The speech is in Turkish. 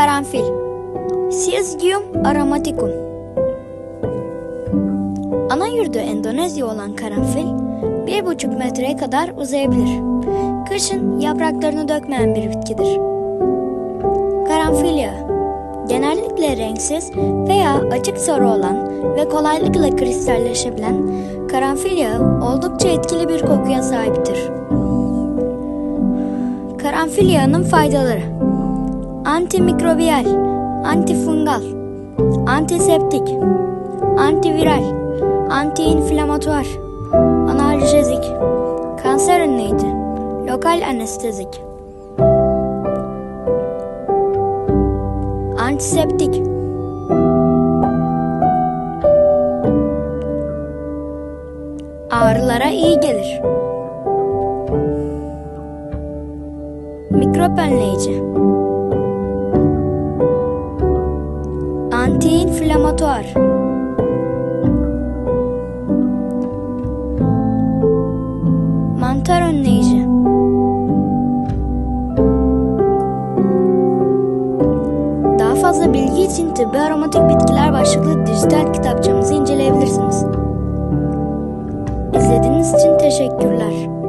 Karanfil Siasgium aromaticum Ana yurdu Endonezya olan karanfil bir buçuk metreye kadar uzayabilir. Kışın yapraklarını dökmeyen bir bitkidir. Karanfil yağı genellikle renksiz veya açık sarı olan ve kolaylıkla kristalleşebilen karanfil yağı oldukça etkili bir kokuya sahiptir. Karanfil yağının faydaları Antimikrobiyal, antifungal, antiseptik, antiviral, antiinflamatuar, analjezik, kanser önleyici, lokal anestezik, antiseptik, ağrılara iyi gelir. Mikrop önleyici. Antiinflamatuar. Mantar önleyici. Daha fazla bilgi için tıbbi aromatik bitkiler başlıklı dijital kitapçamızı inceleyebilirsiniz. İzlediğiniz için teşekkürler.